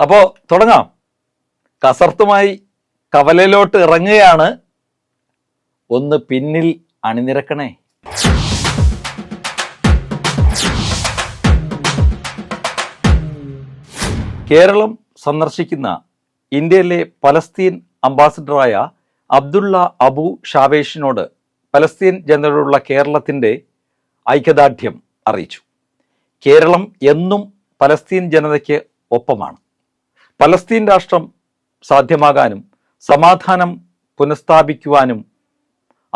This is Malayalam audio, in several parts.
അപ്പോൾ തുടങ്ങാം. കസർത്തുമായി കവലയിലോട്ട് ഇറങ്ങുകയാണ്. ഒന്ന് പിന്നിൽ അണിനിരക്കണേ. കേരളം സന്ദർശിക്കുന്ന ഇന്ത്യയിലെ പലസ്തീൻ അംബാസിഡറായ അബ്ദുള്ള അബു ഷാവേഷിനോട് പലസ്തീൻ ജനതയോടുള്ള കേരളത്തിന്റെ ഐക്യദാർഢ്യം അറിയിച്ചു. കേരളം എന്നും പലസ്തീൻ ജനതയ്ക്ക് ഒപ്പമാണ്. പലസ്തീൻ രാഷ്ട്രം സാധ്യമാകാനും സമാധാനം പുനഃസ്ഥാപിക്കുവാനും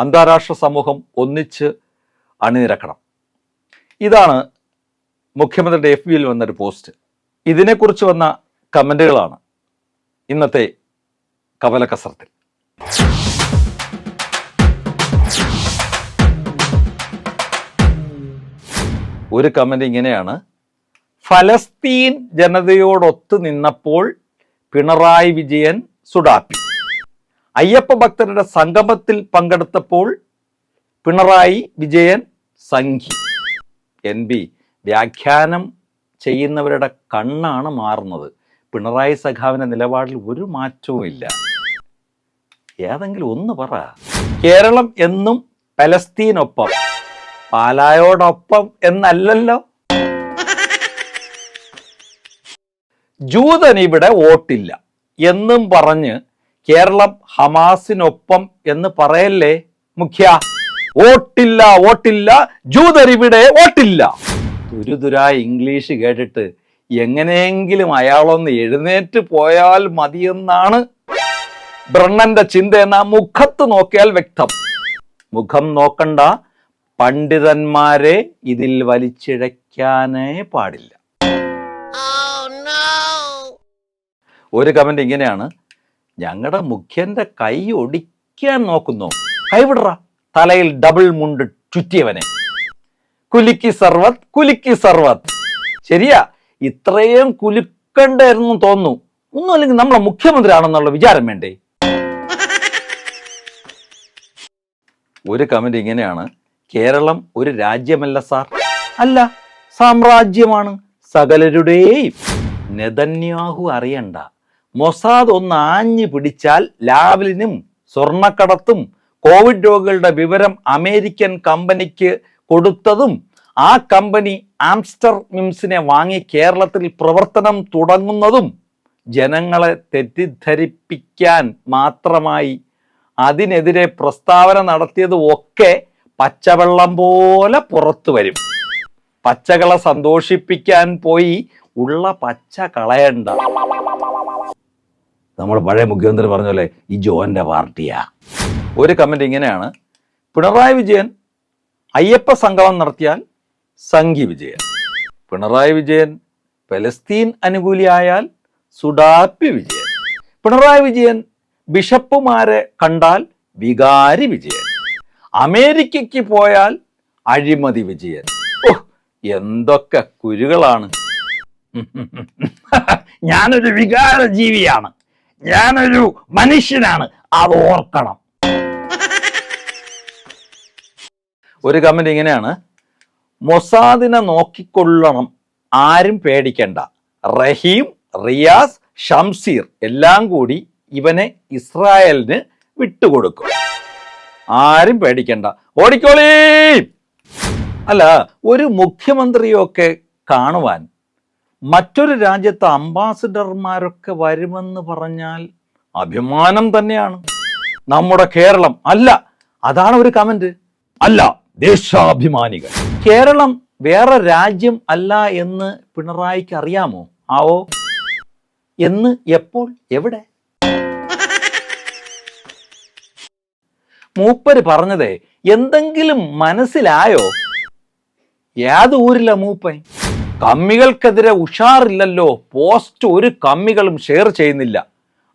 അന്താരാഷ്ട്ര സമൂഹം ഒന്നിച്ച് അണിനിരക്കണം. ഇതാണ് മുഖ്യമന്ത്രിയുടെ എഫ് ബിയിൽ വന്നൊരു പോസ്റ്റ്. ഇതിനെക്കുറിച്ച് വന്ന കമന്റുകളാണ് ഇന്നത്തെ കവലക്കസരത്തിൽ ഒരു കമന്റ് ഇങ്ങനെയാണ്. ഫലസ്തീൻ ജനതയോടൊത്ത് നിന്നപ്പോൾ പിണറായി വിജയൻ സുഡാപ്പി. അയ്യപ്പ ഭക്തരുടെ സംഗമത്തിൽ പങ്കെടുത്തപ്പോൾ പിണറായി വിജയൻ സംഘി. എൻ ബി വ്യാഖ്യാനം ചെയ്യുന്നവരുടെ കണ്ണാണ് മാറുന്നത്. പിണറായി സഖാവിന്റെ നിലപാടിൽ ഒരു മാറ്റവും ഇല്ല. ഏതെങ്കിലും ഒന്ന് പറ. കേരളം എന്നും പലസ്തീനൊപ്പം പാലായോടൊപ്പം എന്നല്ലല്ലോ? ജൂതൻ ഇവിടെ വോട്ടില്ല എന്നും പറഞ്ഞ് കേരളം ഹമാസിനൊപ്പം എന്ന് പറയല്ലേ മുഖ്യ? വോട്ടില്ല വോട്ടില്ല. ജൂതർ ഇവിടെ വോട്ടില്ല. തുരുതുരാ ഇംഗ്ലീഷ് കേട്ടിട്ട് എങ്ങനെയെങ്കിലും അയാളൊന്ന് എഴുന്നേറ്റ് പോയാൽ മതിയെന്നാണ് ബ്രണ്ണന്റെ ചിന്ത എന്ന മുഖത്ത് നോക്കിയാൽ വ്യക്തം. മുഖം നോക്കണ്ട പണ്ഡിതന്മാരെ ഇതിൽ വലിച്ചിഴയ്ക്കാനേ പാടില്ല. ഒരു കമന്റ് ഇങ്ങനെയാണ്. ഞങ്ങളുടെ മുഖ്യന്റെ കൈ ഒടിക്കാൻ നോക്കുന്നു. കൈവിടറ തലയിൽ ഡബിൾ മുണ്ട് ചുറ്റിയവനെ. കുലുക്കി സർവത് കുലുക്കി സർവത്. ശരിയാ. ഇത്രയും കുലുക്കണ്ടായിരുന്നു തോന്നുന്നു. ഒന്നും അല്ലെങ്കിൽ നമ്മളെ മുഖ്യമന്ത്രി ആണെന്നുള്ള വിചാരം വേണ്ടേ? ഒരു കമന്റ് ഇങ്ങനെയാണ്. കേരളം ഒരു രാജ്യമല്ല സാർ. അല്ല സാമ്രാജ്യമാണ് സകലരുടെയും. നെതന്യാഹു അറിയണ്ട. മൊസാദ് ഒന്ന് ആഞ്ഞു പിടിച്ചാൽ ലാവലിനും സ്വർണക്കടത്തും കോവിഡ് രോഗികളുടെ വിവരം അമേരിക്കൻ കമ്പനിക്ക് കൊടുത്തതും ആ കമ്പനി ആംസ്റ്റർ മിംസിനെ വാങ്ങി കേരളത്തിൽ പ്രവർത്തനം തുടങ്ങുന്നതും ജനങ്ങളെ തെറ്റിദ്ധരിപ്പിക്കാൻ മാത്രമായി. അതിനെതിരെ പ്രസ്താവന നടത്തിയതും ഒക്കെ പച്ചവെള്ളം പോലെ പുറത്തു വരും. പച്ചകളെ സന്തോഷിപ്പിക്കാൻ പോയി ഉള്ള പച്ച കളയണ്ട. നമ്മൾ പഴയ മുഖ്യമന്ത്രി പറഞ്ഞ പോലെ ഈ ജോന്റെ പാർട്ടിയാ. ഒരു കമന്റ് ഇങ്ങനെയാണ്. പിണറായി വിജയൻ അയ്യപ്പ സംഗമം നടത്തിയാൽ സംഘി വിജയൻ. പിണറായി വിജയൻ പലസ്തീൻ അനുകൂലിയായാൽ സുഡാപ്പി വിജയൻ. പിണറായി വിജയൻ ബിഷപ്പുമാരെ കണ്ടാൽ വികാരി വിജയൻ. അമേരിക്കയ്ക്ക് പോയാൽ അഴിമതി വിജയൻ. എന്തൊക്കെ കുരുകളാണ്. ഞാനൊരു വികാര ജീവിയാണ് ഞാനൊരു മനുഷ്യനാണ്. അത് ഓർക്കണം. ഒരു കമന്റ് ഇങ്ങനെയാണ്. മൊസാദിനെ നോക്കിക്കൊള്ളണം. ആരും പേടിക്കണ്ട. റഹീം റിയാസ് ഷംസീർ എല്ലാം കൂടി ഇവനെ ഇസ്രായേലിന് വിട്ടുകൊടുക്കും. ആരും പേടിക്കണ്ട. ഓടിക്കോളീ! അല്ല ഒരു മുഖ്യമന്ത്രിയൊക്കെ കാണുവാൻ മറ്റൊരു രാജ്യത്തെ അംബാസിഡർമാരൊക്കെ വരുമെന്ന് പറഞ്ഞാൽ അഭിമാനം തന്നെയാണ്. നമ്മുടെ കേരളം അല്ല അതാണ് ഒരു കമന്റ് അല്ല ദേശാഭിമാനികൾ. കേരളം വേറെ രാജ്യം അല്ല എന്ന് പിണറായിക്ക് അറിയാമോ? ആവോ? എന്ന് എപ്പോൾ? എവിടെ? മൂപ്പര് പറഞ്ഞതേ എന്തെങ്കിലും മനസ്സിലായോ? ഏത് ഊരില്ല മൂപ്പൻ? കമ്മികൾക്കെതിരെ ഉഷാറില്ലല്ലോ. പോസ്റ്റ് ഒരു കമ്മികളും ഷെയർ ചെയ്യുന്നില്ല.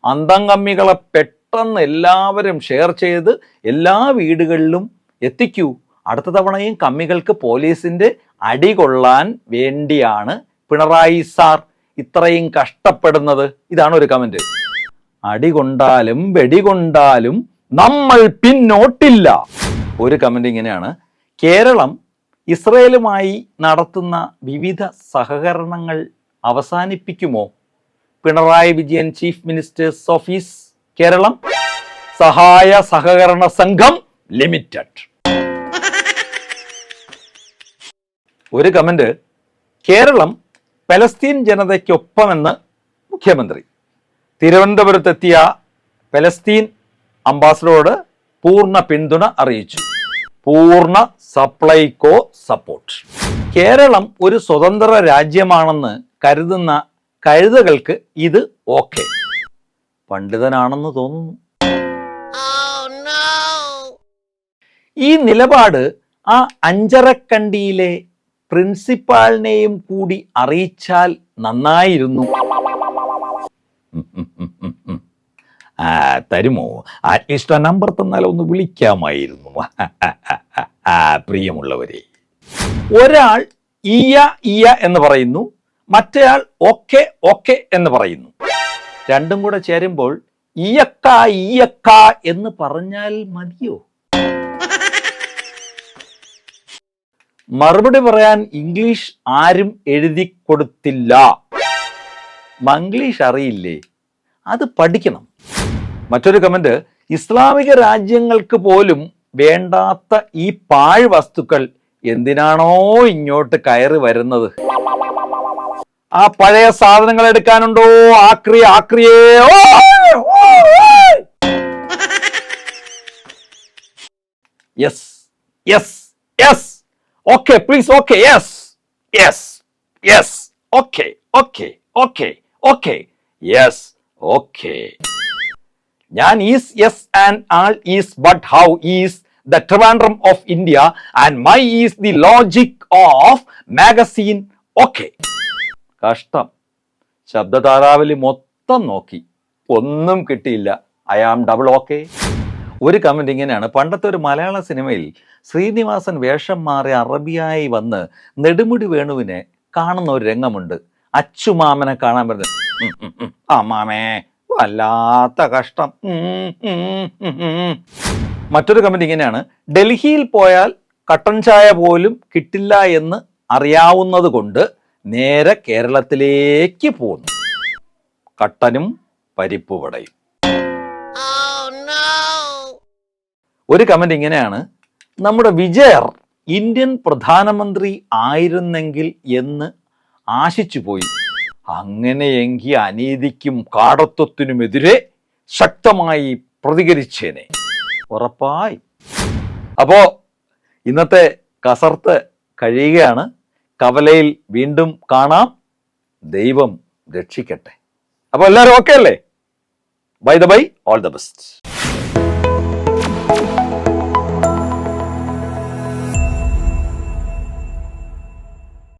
അന്തം കമ്മികളെ പെട്ടെന്ന് എല്ലാവരും ഷെയർ ചെയ്ത് എല്ലാ വീടുകളിലും എത്തിക്കൂ. അടുത്ത തവണയും കമ്മികൾക്ക് പോലീസിന്റെ അടി കൊള്ളാൻ വേണ്ടിയാണ് പിണറായി സാർ ഇത്രയും കഷ്ടപ്പെടുന്നത്. ഇതാണ് ഒരു കമന്റ് അടി കൊണ്ടാലും വെടി കൊണ്ടാലും നമ്മൾ പിന്നോട്ടില്ല. ഒരു കമന്റ് ഇങ്ങനെയാണ്. കേരളം ഇസ്രയേലുമായി നടത്തുന്ന വിവിധ സഹകരണങ്ങൾ അവസാനിപ്പിക്കുമോ? Pinarayi Vijayan chief minister's office Keralam. സഹായ സഹകരണ സംഘം ലിമിറ്റഡ്. ഒരു കമന്റ്. കേരളം പലസ്തീൻ ജനതയ്ക്കൊപ്പമെന്ന് മുഖ്യമന്ത്രി. തിരുവനന്തപുരത്തെത്തിയ പലസ്തീൻ അംബാസഡറോട് പൂർണ പിന്തുണ അറിയിച്ചു. പൂർണ സപ്ലൈകോ സപ്പോർട്ട്. കേരളം ഒരു സ്വതന്ത്ര രാജ്യമാണെന്ന് കരുതുന്ന കഴുതകൾക്ക് ഇത് ഓക്കെ. പണ്ഡിതനാണെന്ന് തോന്നുന്നു. ഈ നിലപാട് ആ അഞ്ചരക്കണ്ടിയിലെ പ്രിൻസിപ്പാളിനെയും കൂടി അറിയിച്ചാൽ നന്നായിരുന്നു. ആ തരുമോ? അറ്റ്ലീസ്റ്റ് ആ നമ്പർ തന്നാൽ ഒന്ന് വിളിക്കാമായിരുന്നു. പ്രിയമുള്ളവരെ. ഒരാൾ ഇയ ഇയ എന്ന് പറയുന്നു. മറ്റേയാൾ ഓക്കെ ഓക്കെ എന്ന് പറയുന്നു. രണ്ടും കൂടെ ചേരുമ്പോൾ ഇയക്ക ഇയക്ക എന്ന് പറഞ്ഞാൽ മതിയോ? മറുപടി പറയാൻ ഇംഗ്ലീഷ് ആരും എഴുതി കൊടുത്തില്ല. മംഗ്ലീഷ് അറിയില്ലേ? അത് പഠിക്കണം. മറ്റൊരു കമന്റ് ഇസ്ലാമിക രാജ്യങ്ങൾക്ക് പോലും വേണ്ടാത്ത ഈ പാഴ് വസ്തുക്കൾ എന്തിനാണോ ഇങ്ങോട്ട് കയറി വരുന്നത്? ആ പഴയ സാധനങ്ങൾ എടുക്കാനുണ്ടോ? ആക്രി ആക്രിയേ yes yes yes okay please okay yes yes yes okay okay okay okay yes okay ഞാൻ is yes and all is but how is the Trivandrum of India and my is the logic of magazine okay കഷ്ടം. ശബ്ദതാരാവലി മൊത്തം നോക്കി. ഒന്നും കിട്ടിയില്ല. ഐ ആം ഡബിൾ ഓക്കെ ഒരു കമന്റ് ഇങ്ങനെയാണ്. പണ്ടത്തെ ഒരു മലയാള സിനിമയിൽ ശ്രീനിവാസൻ വേഷം മാറി അറബിയായി വന്ന് നെടുമുടി വേണുവിനെ കാണുന്ന ഒരു രംഗമുണ്ട്. അച്ചുമാമനെ കാണാൻ പറ്റുന്നത്. ആ മാമേ. വല്ലാത്ത കഷ്ടം. മറ്റൊരു കമന്റ് ഇങ്ങനെയാണ്. ഡൽഹിയിൽ പോയാൽ കട്ടൻ ചായ പോലും കിട്ടില്ല എന്ന് അറിയാവുന്നത് കൊണ്ട് നേരെ കേരളത്തിലേക്ക് പോന്നു. കട്ടനും പരിപ്പുവടയും ഒരു കമന്റ് ഇങ്ങനെയാണ്. നമ്മുടെ വിജയർ ഇന്ത്യൻ പ്രധാനമന്ത്രി ആയിരുന്നെങ്കിൽ എന്ന് ആശിച്ചു പോയി. അങ്ങനെയെങ്കിൽ അനീതിക്കും കാടത്വത്തിനുമെതിരെ ശക്തമായി പ്രതികരിച്ചേനെ. ഉറപ്പായി. അപ്പോ ഇന്നത്തെ കസർത്ത് കഴിയുകയാണ്. കവലയിൽ വീണ്ടും കാണാം. ദൈവം രക്ഷിക്കട്ടെ. അപ്പോൾ എല്ലാവരും ഓക്കെ അല്ലേ? Bye the bye all the best